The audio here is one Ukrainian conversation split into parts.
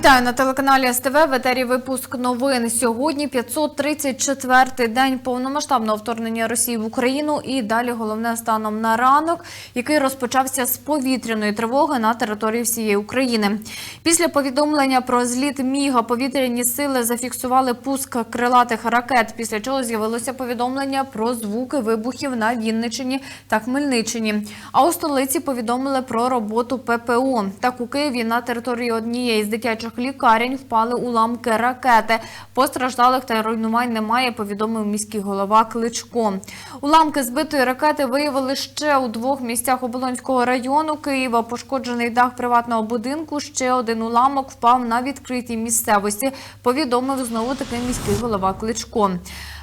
Вітаю на телеканалі СТВ. В етері випуск новин. Сьогодні 534-й день повномасштабного вторгнення Росії в Україну. І далі головне станом на ранок, який розпочався з повітряної тривоги на території всієї України. Після повідомлення про зліт Міга повітряні сили зафіксували пуск крилатих ракет. Після чого з'явилося повідомлення про звуки вибухів на Вінниччині та Хмельниччині. А у столиці повідомили про роботу ППО. Так у Києві на території однієї з дитячих лікарень впали уламки ракети. Постраждалих та руйнувань немає, повідомив міський голова Кличко. Уламки збитої ракети виявили ще у двох місцях Оболонського району Києва. Пошкоджений дах приватного будинку. Ще один уламок впав на відкритій місцевості. Повідомив знову таки міський голова Кличко.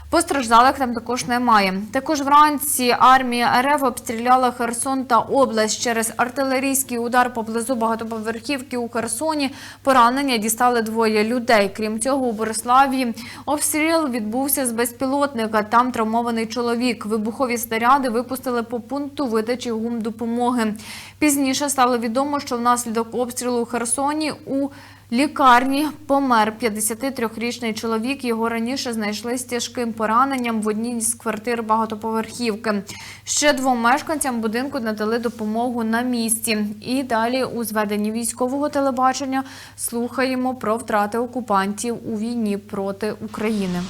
Постраждалих там також немає. Також вранці армія РФ обстріляла Херсон та область через артилерійський удар поблизу багатоповерхівки у Херсоні. Поранення дістали двоє людей. Крім цього, у Бориславі обстріл відбувся з безпілотника. Там травмований чоловік. Вибухові снаряди випустили по пункту видачі гум допомоги. Пізніше стало відомо, що внаслідок обстрілу у Херсоні у Лікарні помер 53-річний чоловік. Його раніше знайшли з тяжким пораненням в одній з квартир багатоповерхівки. Ще двом мешканцям будинку надали допомогу на місці. І далі у зведенні військового телебачення слухаємо про втрати окупантів у війні проти України.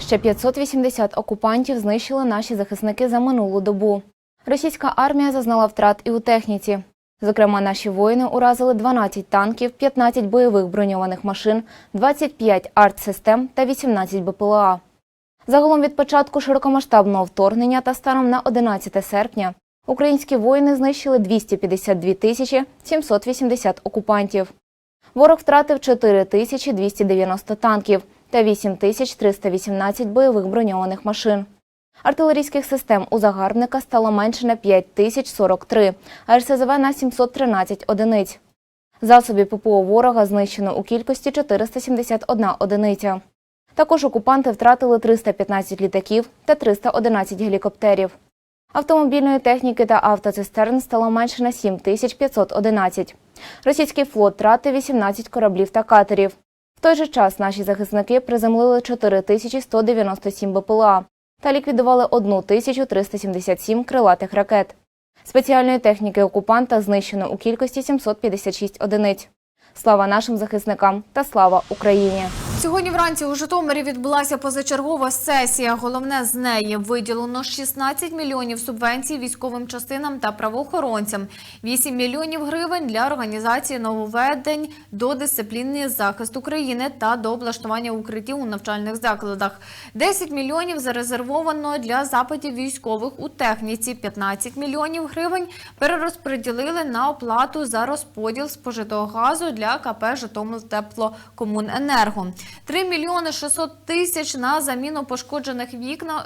Ще 580 окупантів знищили наші захисники за минулу добу. Російська армія зазнала втрат і у техніці. Зокрема, наші воїни уразили 12 танків, 15 бойових броньованих машин, 25 артсистем та 18 БПЛА. Загалом від початку широкомасштабного вторгнення та станом на 11 серпня українські воїни знищили 252 тисячі 780 окупантів. Ворог втратив 4 тисячі 290 танків та 8 тисяч 318 бойових броньованих машин. Артилерійських систем у загарбника стало менше на 5 тисяч 43, а РСЗВ на 713 одиниць. Засобів ППО ворога знищено у кількості 471 одиниця. Також окупанти втратили 315 літаків та 311 гелікоптерів. Автомобільної техніки та автоцистерн стало менше на 7511. Російський флот втратив 18 кораблів та катерів. В той же час наші захисники приземлили 4197 БПЛА та ліквідували 1377 крилатих ракет. Спеціальної техніки окупанта знищено у кількості 756 одиниць. Слава нашим захисникам та слава Україні! Сьогодні вранці у Житомирі відбулася позачергова сесія. Головне з неї виділено 16 мільйонів субвенцій військовим частинам та правоохоронцям, 8 мільйонів гривень для організації нововведень до дисципліни захист України та до облаштування укриттів у навчальних закладах. 10 мільйонів зарезервовано для запитів військових у техніці. 15 мільйонів гривень перерозподілили на оплату за розподіл спожитого газу для КП «Житомиртеплокомуненерго». 3 мільйони 600 тисяч на заміну пошкоджених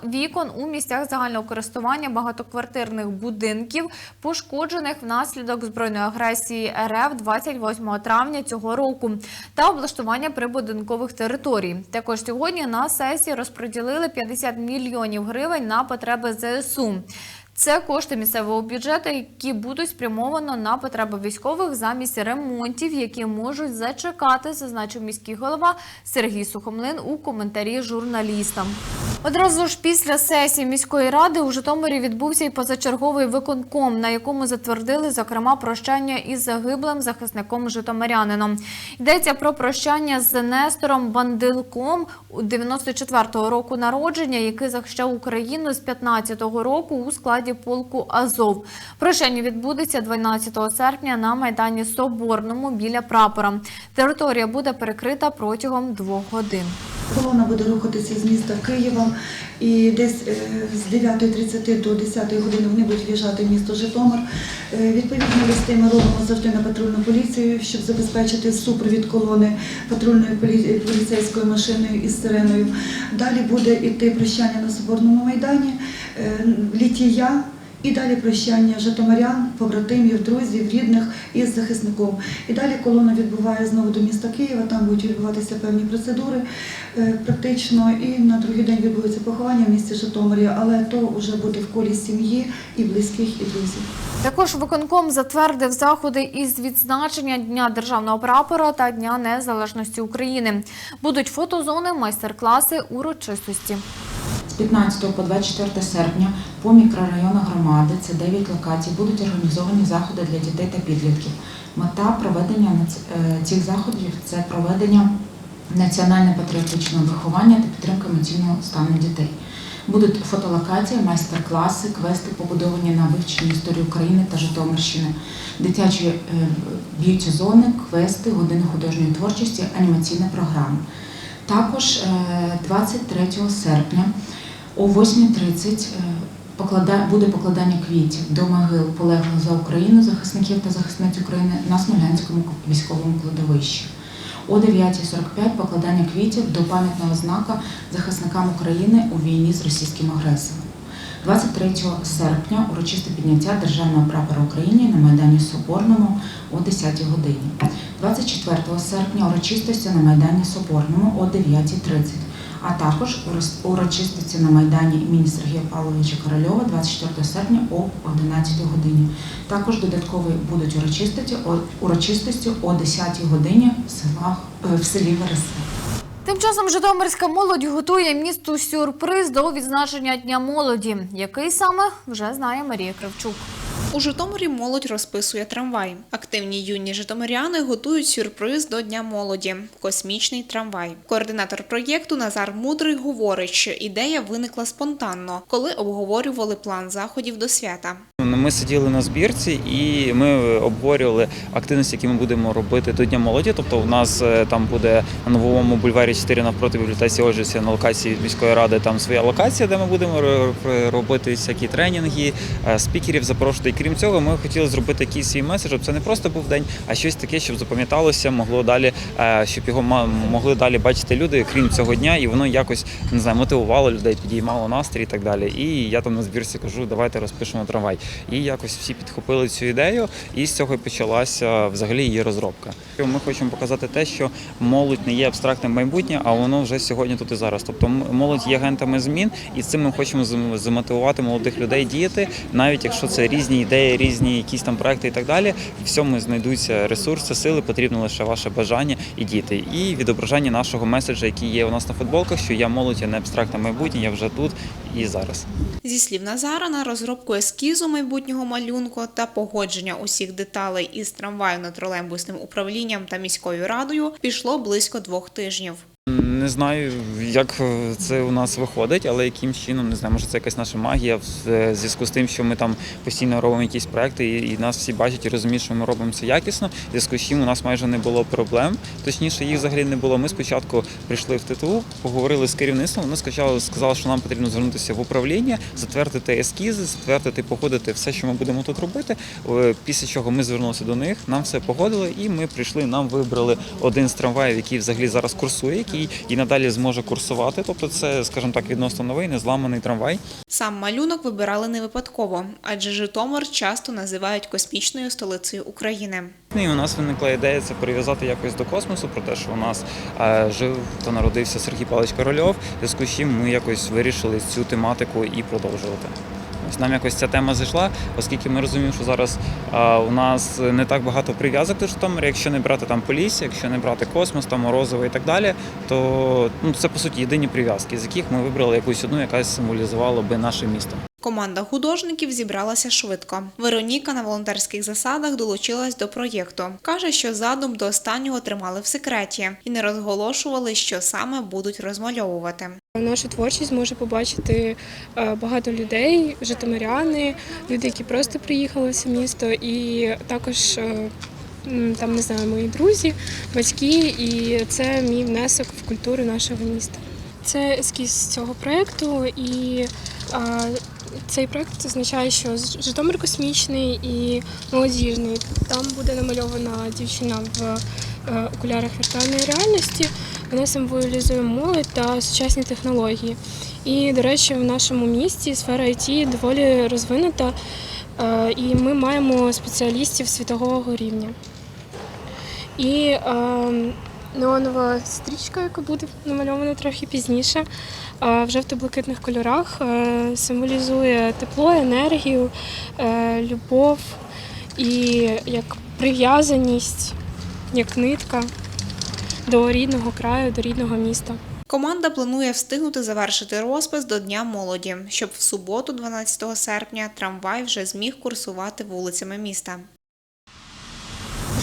вікон у місцях загального користування багатоквартирних будинків, пошкоджених внаслідок збройної агресії РФ 28 травня цього року, та облаштування прибудинкових територій. Також сьогодні на сесії розподілили 50 мільйонів гривень на потреби ЗСУ. Це кошти місцевого бюджету, які будуть спрямовано на потреби військових замість ремонтів, які можуть зачекати, зазначив міський голова Сергій Сухомлин у коментарі журналістам. Одразу ж після сесії міської ради у Житомирі відбувся і позачерговий виконком, на якому затвердили зокрема прощання із загиблим захисником Житомирянином. Йдеться про прощання з Нестором Бандилком у 94-го року народження, який захищав Україну з 15-го року у складі полку Азов. Прощання відбудеться 12 серпня на майдані Соборному біля прапора. Територія буде перекрита протягом двох годин. Колона буде рухатися з міста Києва і десь е, з 9.30 до 10 години вони будуть в'їжджати в місто Житомир. Е, Відповідно, листи ми робимо завжди на патрульну поліцію, щоб забезпечити супровід колони патрульної полі- поліцейською машиною із сиреною. Далі буде йти прощання на Соборному майдані, е, літія І далі прощання житомирян, побратимів, друзів, рідних із захисником. І далі колона відбуває знову до міста Києва. Там будуть відбуватися певні процедури е, практично. І на другий день відбудеться поховання в місті Житомирі, але то вже буде в колі сім'ї і близьких, і друзів. Також виконком затвердив заходи із відзначення Дня державного прапора та Дня Незалежності України. Будуть фотозони, майстер-класи, урочистості. З 15 по 24 серпня по мікрорайонах громади, це 9 локацій, будуть організовані заходи для дітей та підлітків. Мета проведення е, цих заходів це проведення національно-патріотичного виховання та підтримка емоційного стану дітей. Будуть фотолокації, майстер-класи, квести, побудовані на вивченні історії України та Житомирщини, дитячі е, б'юті зони, квести, години художньої творчості, анімаційна програма. Також е, 23 серпня о 8.30 е, буде покладання квітів до могил полеглих за Україну захисників та захисниць України на Смілянському військовому кладовищі. О 9.45 покладання квітів до пам'ятного знака захисникам України у війні з російським агресором. 23 серпня урочисте підняття Державного прапора України на Майдані Соборному о 10 годині. 24 серпня урочистості на Майдані Соборному о 9.30, а також урочистості на Майдані імені Сергія Павловича Корольова 24 серпня о 11 годині. Також додаткові будуть урочистості о, урочистості о 10 годині е, в селі Вереси. Тим часом Житомирська молодь готує місту сюрприз до відзначення Дня молоді, який саме вже знає Марія Кравчук. У Житомирі молодь розписує трамвай. Активні юні житомиряни готують сюрприз до Дня молоді космічний трамвай. Координатор проєкту Назар Мудрий говорить, що ідея виникла спонтанно, коли обговорювали план заходів до свята. Ми сиділи на збірці і ми обговорювали активності, які ми будемо робити до Дня молоді. Тобто, у нас е, там буде на новому бульварі 4 навпроти бібліотеці Оджесі на локації міської ради. Там своя локація, де ми будемо ро- робити всякі тренінги, е, спікерів запрошувати. І крім цього, ми хотіли зробити якийсь свій меседж, щоб це не просто був день, а щось таке, щоб запам'яталося, могло далі, е, щоб його могли далі бачити люди, крім цього дня, і воно якось не знаю, мотивувало людей, підіймало настрій і так далі. І я там на збірці кажу, давайте розпишемо трамвай. І якось всі підхопили цю ідею, і з цього почалася взагалі її розробка. Ми хочемо показати те, що молодь не є абстрактним майбутнє, а воно вже сьогодні тут і зараз. Тобто молодь є агентами змін, і цим ми хочемо зам- замотивувати молодих людей діяти, навіть якщо це різні ідеї, різні якісь там проекти і так далі. В всьому знайдуться ресурси, сили, потрібно лише ваше бажання і діти. І відображення нашого меседжа, який є у нас на футболках, що я молодь, я не абстрактне майбутнє, я вже тут і зараз. Зі слів Назара, на розробку ескізу майбутнього малюнку та погодження усіх деталей із трамвайно-тролейбусним управлінням та міською радою пішло близько двох тижнів. Не знаю, як е, це у нас виходить, але яким чином не знаю, може це якась наша магія в е, зв'язку з тим, що ми там постійно робимо якісь проекти, і, нас всі бачать і розуміють, що ми робимо це якісно. В зв'язку з чим у нас майже не було проблем. Точніше, їх взагалі не було. Ми спочатку прийшли в ТТУ, поговорили з керівництвом. Вони сказали, сказали, що нам потрібно звернутися в управління, затвердити ескізи, затвердити, погодити все, що ми будемо тут робити. Е, Після чого ми звернулися до них, нам все погодили, і ми прийшли. Нам вибрали один з трамваїв, який взагалі зараз курсує, який і надалі зможе курсувати. Тобто, це, скажімо так, відносно новий, незламаний трамвай. Сам малюнок вибирали не випадково, адже Житомир часто називають космічною столицею України. Ну, І у нас виникла ідея це прив'язати якось до космосу, про те, що у нас е, жив та народився Сергій Павлович Корольов, зв'язку з чим ми якось вирішили цю тематику і продовжувати. Ось нам якось ця тема зайшла, оскільки ми розуміємо, що зараз а, у нас не так багато прив'язок до Житомира. Якщо не брати там Полісся, якщо не брати космос, там Морозово і так далі, то ну, це по суті єдині прив'язки, з яких ми вибрали якусь одну, яка символізувала би наше місто. Команда художників зібралася швидко. Вероніка на волонтерських засадах долучилась до проєкту. Каже, що задум до останнього тримали в секреті і не розголошували, що саме будуть розмальовувати. Нашу творчість може побачити е, багато людей, житомиряни, люди, які просто приїхали в це місто, і також е, там не знаю, мої друзі, батьки, і це мій внесок в культуру нашого міста. Це ескіз цього проєкту, і е, цей проєкт означає, що Житомир космічний і молодіжний. Там буде намальована дівчина в е, окулярах віртуальної реальності. Вона символізує молодь та сучасні технології. І, до речі, в нашому місті сфера IT доволі розвинута, е, і ми маємо спеціалістів світового рівня. І е, неонова стрічка, яка буде намальована трохи пізніше, е, в жовто-блакитних кольорах, е, символізує тепло, енергію, е, любов і як прив'язаність, як нитка до рідного краю, до рідного міста. Команда планує встигнути завершити розпис до Дня молоді, щоб в суботу, 12 серпня, трамвай вже зміг курсувати вулицями міста.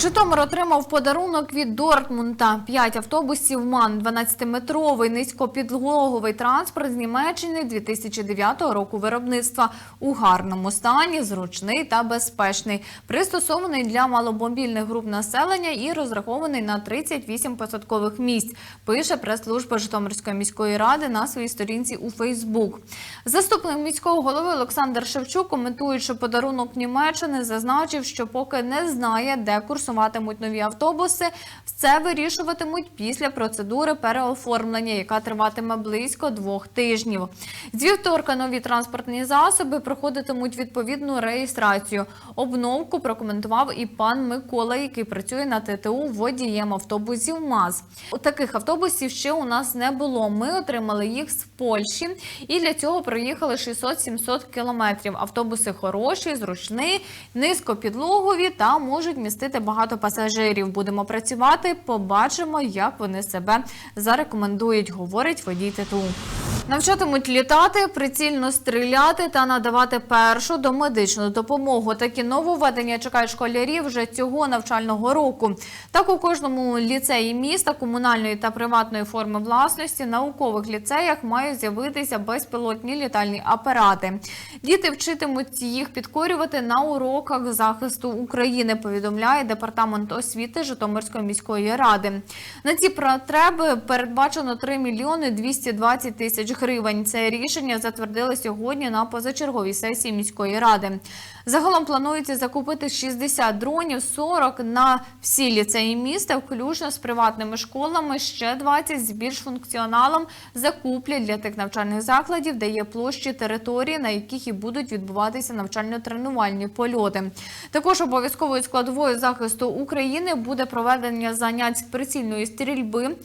Житомир отримав подарунок від Дортмунда. П'ять автобусів МАН, 12-метровий низькопідлоговий транспорт з Німеччини 2009 року виробництва у гарному стані, зручний та безпечний, пристосований для маломобільних груп населення і розрахований на 38 посадкових місць. Пише прес-служба Житомирської міської ради на своїй сторінці у Фейсбук. Заступник міського голови Олександр Шевчук, коментуючи подарунок Німеччини, зазначив, що поки не знає, де курсуватимуть нові автобуси, все вирішуватимуть після процедури переоформлення, яка триватиме близько двох тижнів. З вівторка нові транспортні засоби проходитимуть відповідну реєстрацію. Обновку прокоментував і пан Микола, який працює на ТТУ водієм автобусів МАЗ. У таких автобусів ще у нас не було. Ми отримали їх з Польщі, і для цього проїхали 600-700 кілометрів. Автобуси хороші, зручні, низькопідлогові та можуть містити багато пасажирів. Будемо працювати, побачимо, як вони себе зарекомендують, говорить водій ТТУ. Навчатимуть літати, прицільно стріляти та надавати першу домедичну допомогу. Такі нововведення чекають школярів вже цього навчального року. Так у кожному ліцеї міста комунальної та приватної форми власності наукових ліцеях мають з'явитися безпілотні літальні апарати. Діти вчитимуть їх підкорювати на уроках захисту України. Повідомляє департамент освіти Житомирської міської ради. На ці потреби передбачено 3 мільйони 220 тисяч гривень. Це рішення затвердили сьогодні на позачерговій сесії міської ради. Загалом планується закупити 60 дронів, 40 на всі ліцеї міста, включно з приватними школами. Ще 20 з більш функціоналом закуплять для тих навчальних закладів, де є площі території, на яких і будуть відбуватися навчально-тренувальні польоти. Також обов'язковою складовою захисту України буде проведення занять прицільної стрільби.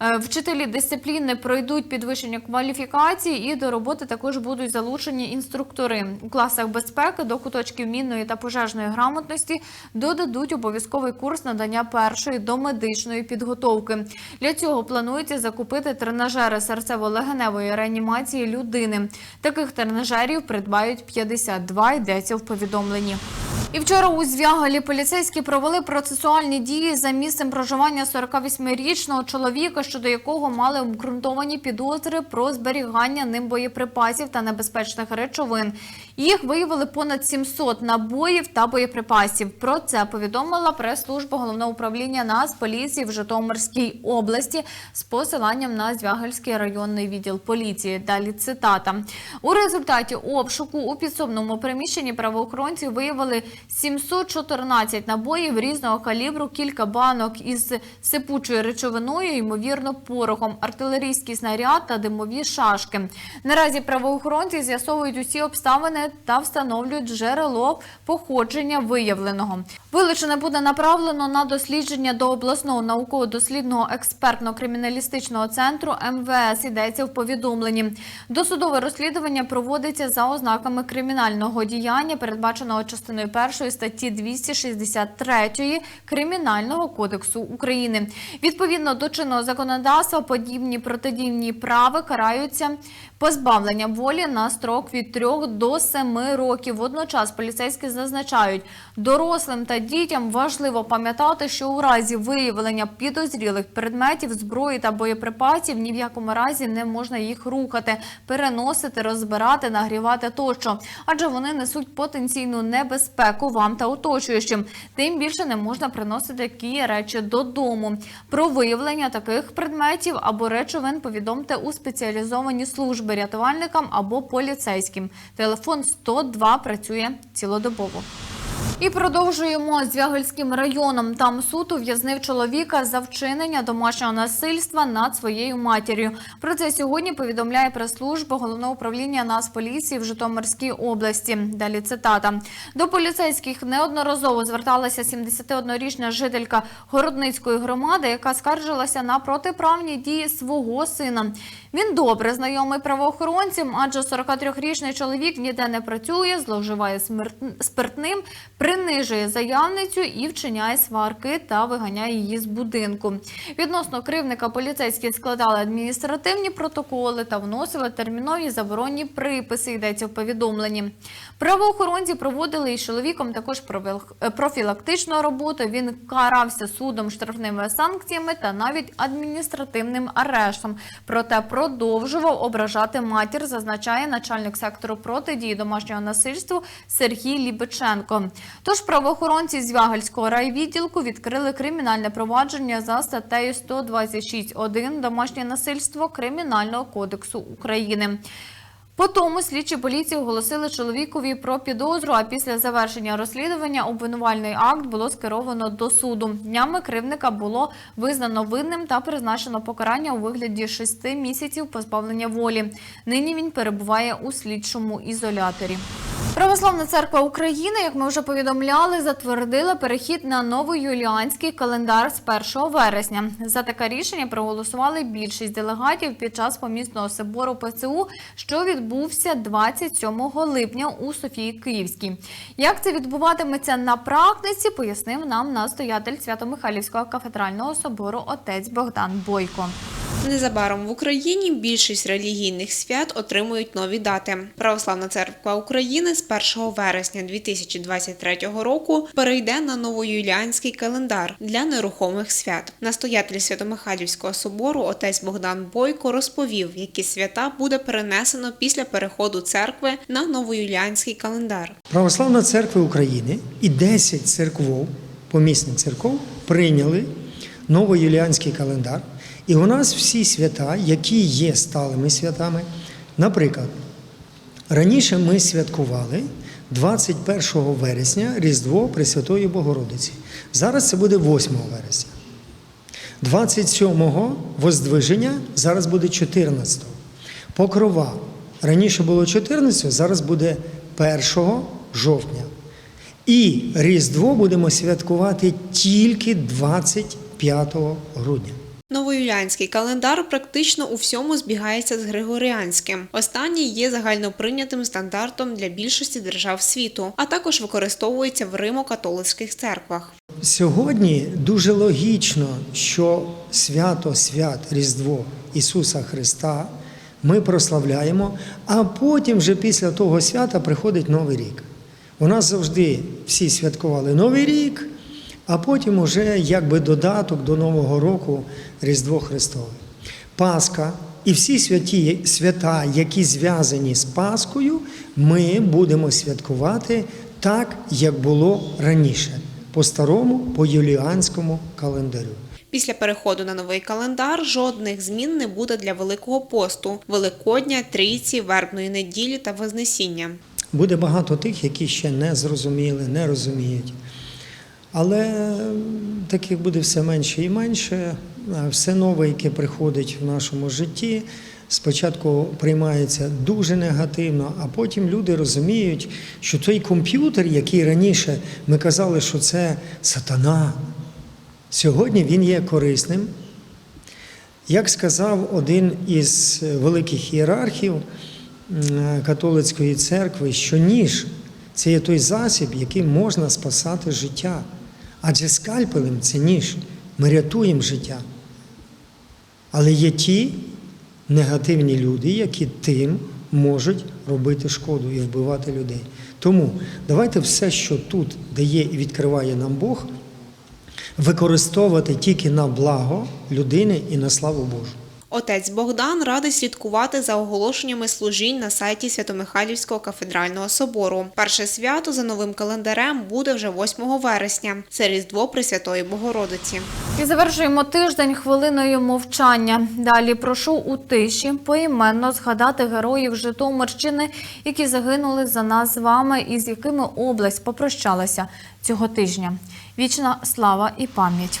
Е, Вчителі дисципліни пройдуть підвищення кваліфікації і до роботи також будуть залучені інструктори. У класах безпеки до куточків мінної та пожежної грамотності додадуть обов'язковий курс надання першої домедичної підготовки. Для цього планується закупити тренажери серцево-легеневої реанімації людини. Таких тренажерів придбають 52, йдеться в повідомленні. І вчора у Звягалі поліцейські провели процесуальні дії за місцем проживання 48-річного чоловіка, щодо якого мали обґрунтовані підозри про зберігання ним боєприпасів та небезпечних речовин. Їх виявили понад 700 набоїв та боєприпасів. Про це повідомила прес-служба головного управління Нацполіції в Житомирській області з посиланням на Звягельський районний відділ поліції. Далі цитата у результаті обшуку у підсобному приміщенні правоохоронці виявили 714 набоїв різного калібру, кілька банок із сипучою речовиною, ймовірно, порохом, артилерійський снаряд та димові шашки. Наразі правоохоронці з'ясовують усі обставини та встановлюють джерело походження виявленого. Вилучене буде направлено на дослідження до обласного науково-дослідного експертно-криміналістичного центру МВС. Йдеться в повідомленні. Досудове розслідування проводиться за ознаками кримінального діяння, передбаченого частиною першої статті 263 Кримінального кодексу України. Відповідно до чинного законодавства, подібні протидійні прави караються позбавленням волі на строк від 3 до 7 років. Водночас поліцейські зазначають, дорослим та дітям важливо пам'ятати, що у разі виявлення підозрілих предметів, зброї та боєприпасів ні в якому разі не можна їх рухати, переносити, розбирати, нагрівати тощо, адже вони несуть потенційну небезпеку вам та оточуючим. Тим більше не можна приносити такі речі додому. Про виявлення таких предметів або речовин повідомте у спеціалізовані служби рятувальникам або поліцейським. Телефон 102 працює цілодобово. І продовжуємо з Вягельським районом. Там суд ув'язнив чоловіка за вчинення домашнього насильства над своєю матір'ю. Про це сьогодні повідомляє прес-служба головного управління Нацполіції в Житомирській області. Далі цитата до поліцейських неодноразово зверталася 71-річна жителька Городницької громади, яка скаржилася на протиправні дії свого сина. Він добре знайомий правоохоронцям, адже 43-річний чоловік ніде не працює, зловживає спиртним, принижує заявницю і вчиняє сварки та виганяє її з будинку. Відносно кривника поліцейські складали адміністративні протоколи та вносили термінові заборонні приписи. Йдеться в повідомленні. Правоохоронці проводили із чоловіком також е, профілактичну роботу. Він карався судом, штрафними санкціями та навіть адміністративним арештом. Проте продовжував ображати матір, зазначає начальник сектору протидії домашнього насильству Сергій Лібиченко. Тож правоохоронці з Вягельського райвідділку відкрили кримінальне провадження за статтею 126.1 домашнє насильство Кримінального кодексу України. По тому слідчі поліції оголосили чоловікові про підозру. А після завершення розслідування обвинувальний акт було скеровано до суду. Днями кривника було визнано винним та призначено покарання у вигляді шести місяців позбавлення волі. Нині він перебуває у слідчому ізоляторі. Православна церква України, як ми вже повідомляли, затвердила перехід на новоюліанський календар з 1 вересня. За таке рішення проголосували більшість делегатів під час помісного собору ПЦУ, що відбувся 27 липня у Софії Київській. Як це відбуватиметься на практиці, пояснив нам настоятель Свято-Михайлівського кафедрального собору отець Богдан Бойко. Незабаром в Україні більшість релігійних свят отримують нові дати. Православна церква України з 1 вересня 2023 року перейде на новоюліанський календар для нерухомих свят. Настоятель Свято-Михайлівського собору отець Богдан Бойко розповів, які свята буде перенесено після переходу церкви на новоюліанський календар. Православна церква України і 10 церков, помісних церков, прийняли новоюліанський календар. І у нас всі свята, які є сталими святами. Наприклад, раніше ми святкували 21 вересня Різдво Пресвятої Богородиці. Зараз це буде 8 вересня. 27-го Воздвиження, зараз буде 14-го. Покрова. Раніше було 14, зараз буде 1 жовтня. І Різдво будемо святкувати тільки 25 грудня. Новоюліанський календар практично у всьому збігається з Григоріанським. Останній є загальноприйнятим стандартом для більшості держав світу, а також використовується в римо-католицьких церквах. Сьогодні дуже логічно, що свято свят Різдво Ісуса Христа ми прославляємо, а потім вже після того свята приходить Новий рік. У нас завжди всі святкували Новий рік, а потім уже якби додаток до Нового року Різдво Христове. Пасха і всі святі свята, які зв'язані з Пасхою, ми будемо святкувати так, як було раніше, по старому, по юліанському календарю. Після переходу на новий календар жодних змін не буде для Великого посту, Великодня, Трійці, Вербної неділі та Вознесіння. Буде багато тих, які ще не зрозуміли, не розуміють. Але таких буде все менше і менше. Все нове, яке приходить в нашому житті, спочатку приймається дуже негативно, а потім люди розуміють, що той комп'ютер, який раніше ми казали, що це сатана, сьогодні він є корисним. Як сказав один із великих ієрархів католицької церкви, що ніж це є той засіб, яким можна спасати життя. Адже скальпелем це ніж. Ми рятуємо життя. Але є ті негативні люди, які тим можуть робити шкоду і вбивати людей. Тому давайте все, що тут дає і відкриває нам Бог, використовувати тільки на благо людини і на славу Божу. Отець Богдан радить слідкувати за оголошеннями служінь на сайті Свято-Михайлівського кафедрального собору. Перше свято за новим календарем буде вже 8 вересня. Це Різдво Пресвятої Богородиці. І завершуємо тиждень хвилиною мовчання. Далі прошу у тиші поіменно згадати героїв Житомирщини, які загинули за нас з вами і з якими область попрощалася цього тижня. Вічна слава і пам'ять.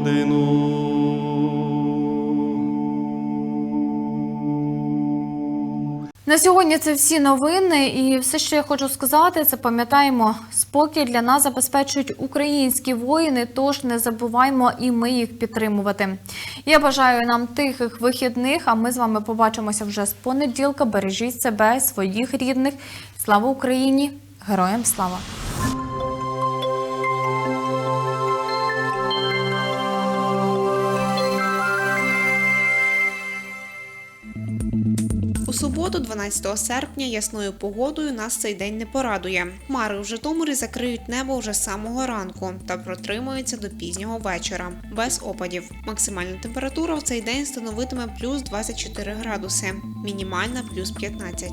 Годину. На сьогодні це всі новини, і все, що я хочу сказати, це пам'ятаємо, спокій для нас забезпечують українські воїни, тож не забуваймо і ми їх підтримувати. Я бажаю нам тихих вихідних. А ми з вами побачимося вже з понеділка. Бережіть себе, своїх рідних. Слава Україні! Героям слава! Суботу, 12 серпня, ясною погодою нас цей день не порадує. Хмари в Житомирі закриють небо вже з самого ранку та протримуються до пізнього вечора, без опадів. Максимальна температура в цей день становитиме плюс 24 градуси, мінімальна плюс 15.